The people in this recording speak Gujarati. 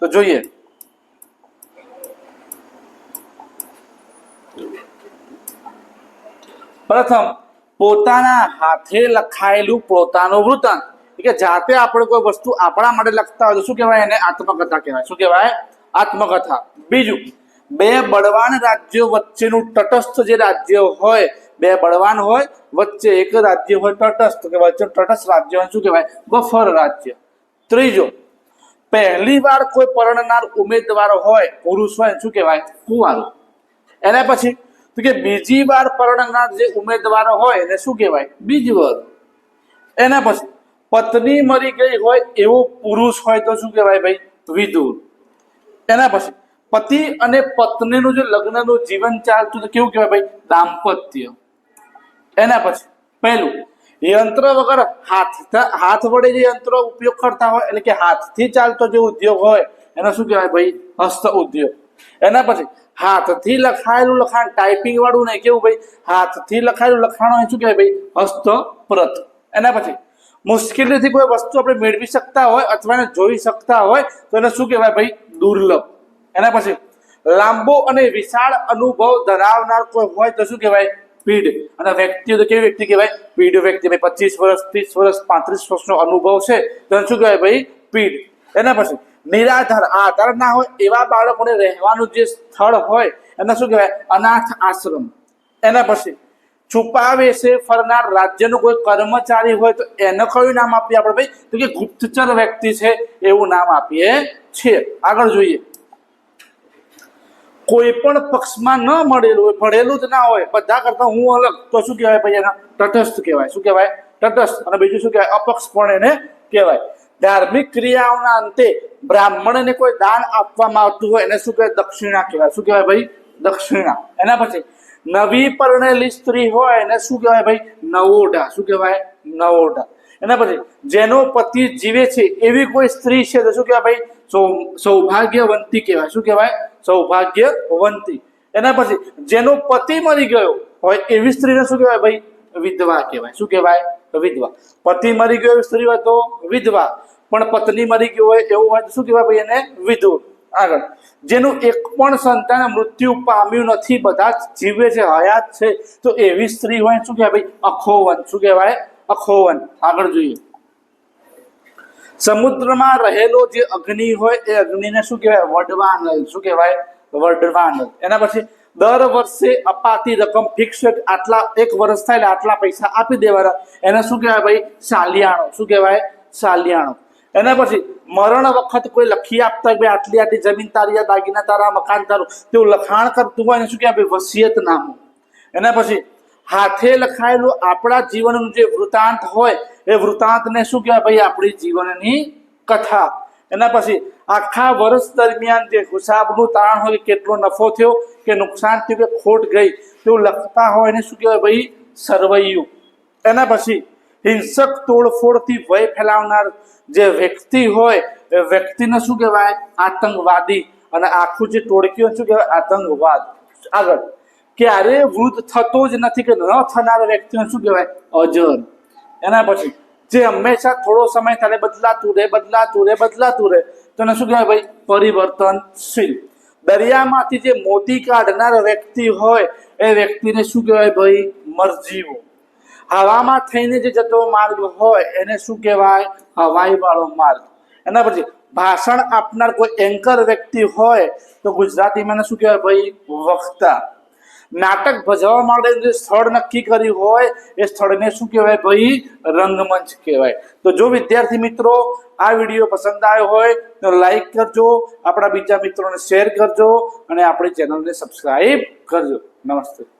તો જોઈએ. પ્રથમ, પોતાના હાથે લખાયેલું પોતાનું વૃતાંત કે જાતે આપણે કોઈ વસ્તુ આપણા માટે લખતા હોય તો શું કહેવાય એને? આત્મકથા કહેવાય. શું કહેવાય? આત્મકથા. બીજું, બે બળવાન રાજ્યો વચ્ચેનું તટસ્થ જે રાજ્ય હોય, બે બળવાન હોય, વચ્ચે એક રાજ્ય હોય તટસ્થ. કે વચ્ચે તટસ્થ રાજ્ય હોય શું કહેવાય? બફર રાજ્ય. ત્રીજો પહેલી વાર કોઈ પરણનાર ઉમેદવાર હોય, પુરુષ હોય, શું કહેવાય? કુંવારો. એના પછી, તો કે બીજી વાર પરણનાર જે ઉમેદવારો હોય, એને શું કહેવાય? બીજવર. વાર એના પછી, પત્ની મરી ગઈ હોય, એવો પુરુષ હોય તો શું કહેવાય ભાઈ? વિદુર એના પછી, પતિ અને પત્નીનું જે લગ્નનું જીવન ચાલતું કેવું કહેવાય ભાઈ? દાંપત્ય. એના પછી, પહેલું યંત્ર વગર હાથ હાથ વડે જે યંત્રો ઉપયોગ કરતા હોય, એટલે કે હાથથી ચાલતો જે ઉદ્યોગ હોય, એને શું કહેવાય ભાઈ? હસ્ત ઉદ્યોગ. એના પછી હાથથી લખાયેલું લખાણ ટાઈપિંગ વાળું નહીં, કેવું ભાઈ? હાથથી લખાયેલું લખાણ હોય, શું કહેવાય ભાઈ? હસ્તપ્રત. એના પછી મુશ્કેલીથી કોઈ વસ્તુ આપણે મેળવી શકતા હોય અથવા એને જોઈ શકતા હોય, તો એને શું કહેવાય ભાઈ? દુર્લભ. એના પછી લાંબો અને વિશાળ અનુભવ ધરાવનાર કોઈ હોય, તો શું કહેવાય? પીઢ અને વ્યક્તિ તો કેવી વ્યક્તિ કહેવાય? પીઢ વ્યક્તિ. ભાઈ, પચીસ વર્ષ, ત્રીસ વર્ષ, પાંત્રીસ વર્ષનો અનુભવ છે. તો શું કહેવાય ભાઈ? પીઢ એના પછી નિરાધાર. આધાર ના હોય એવા બાળકોને રહેવાનું જે સ્થળ હોય, એને શું કહેવાય? અનાથ આશ્રમ. એના પછી છુપાવે છે ફરનાર. રાજ્યનો કોઈ કર્મચારી હોય તો એને કયું નામ આપીએ આપણે ભાઈ? તો કે ગુપ્તચર વ્યક્તિ છે. એવું નામ આપીએ છીએ. આગળ જોઈએ. કોઈ પણ પક્ષમાં ન મળેલું હોય, ભણેલું જ ના હોય, બધા કરતા હું અલગ. તો શું કહેવાય ભાઈ એના? તટસ્થ કહેવાય. શું કહેવાય? તટસ્થ. અને બીજું શું કહેવાય? અપક્ષ પણ એને કહેવાય. ધાર્મિક ક્રિયાઓના અંતે બ્રાહ્મણને કોઈ દાન આપવામાં આવતું હોય, એને શું કહેવાય? દક્ષિણા કહેવાય. શું કહેવાય ભાઈ? દક્ષિણા. એના પછી નવી પરણેલી સ્ત્રી હોય, એને શું કહેવાય ભાઈ? નવોઢા. શું કહેવાય? નવોઢા. એના પછી જેનો પતિ જીવે છે, એવી કોઈ સ્ત્રી છે તો શું કહેવાય ભાઈ? સૌ- સૌભાગ્યવંતી કહેવાય. શું કહેવાય? સૌભાગ્યવંતી. એના પછી, જેનો પતિ મરી ગયો હોય એવી સ્ત્રીને શું કહેવાય ભાઈ? વિધવા કહેવાય. શું કહેવાય? વિધવા. પતિ મરી ગયો એવી સ્ત્રી હોય તો વિધવા. પણ પત્ની મરી ગયો હોય એવું હોય તો શું કહેવાય ભાઈ એને? વિધુ. આગળ. જેનું એક પણ સંતાન મૃત્યુ પામ્યું નથી, બધા જીવે છે, હયાત છે, તો એવી સ્ત્રી હોય શું કહેવાય ભાઈ? અખોવન. શું કહેવાય? અખોવન. આગળ જોઈએ. સમુદ્રમાં રહેલો જે અગ્નિ હોય એ અગ્નિને શું કહેવાય? વડવાનલ. શું કહેવાય? વડવાનલ. એના પછી દર વર્ષે અપાતી રકમ ફિક્સ આટલા, એક વર્ષ થાય એટલે આટલા પૈસા આપી દેવાના. એને શું કહેવાય ભાઈ? સાલિયાણો શું કહેવાય? સાલિયાણો એના પછી મરણ વખત કોઈ લખી આપતા ભાઈ આટલી આટલી જમીન તારી દાગીના તારા મકાન તારું. તેવું લખાણ કરતું હોય એને શું કહેવાય? ભાઈ વસિયતનામું એના પછી હાથે લખાયેલું આપણા જીવનનું જે વૃતાંત હોય એ વૃતાંતને શું કહેવાય? ભાઈ, આપણી જીવનની કથા. એના પછી આખા વર્ષ દરમિયાન જે હિસાબનું તારણ હોય, કેટલો નફો થયો, કે નુકસાન થયું, કે ખોટ ગઈ, તેવું લખતા હોય એને શું કહેવાય ભાઈ? સરવૈયું. એના પછી હિંસક તોડફોડથી ભય ફેલાવનાર જે વ્યક્તિ હોય, એ વ્યક્તિને શું કહેવાય? આતંકવાદી. અને આખું જે ટોળકીઓ શું કહેવાય? આતંકવાદ. આગળ. ક્યારે વૃદ્ધ થતો જ નથી, કે ન થનાર વ્યક્તિને શું કહેવાય? અજર. એના પછી જે હંમેશા થોડો સમય થાય બદલાતું રહે બદલાતું રહે બદલાતું રહે તો એને શું કહેવાય ભાઈ? પરિવર્તનશીલ. દરિયામાંથી જે મોતી કાઢનાર વ્યક્તિ હોય, એ વ્યક્તિને શું કહેવાય ભાઈ? મરજીવો હવામાં થઈને જે જતો માર્ગ હોય, એને શું કહેવાય? હવાઈ વાળો માર્ગ. એના પછી ભાષણ આપનાર કોઈ એન્કર વ્યક્તિ હોય, તો ગુજરાતીમાં શું કહેવાય ભાઈ? વક્તા. નાટક ભજવવા માટે જે સ્થળ નક્કી કર્યું હોય, એ સ્થળને શું કહેવાય ભાઈ? રંગમંચ કહેવાય. તો જો વિદ્યાર્થી મિત્રો, આ વીડિયો પસંદ આવ્યો હોય, તો લાઈક કરજો, આપણા બીજા મિત્રોને શેર કરજો, અને આપણી ચેનલને સબસ્ક્રાઈબ કરજો. નમસ્તે.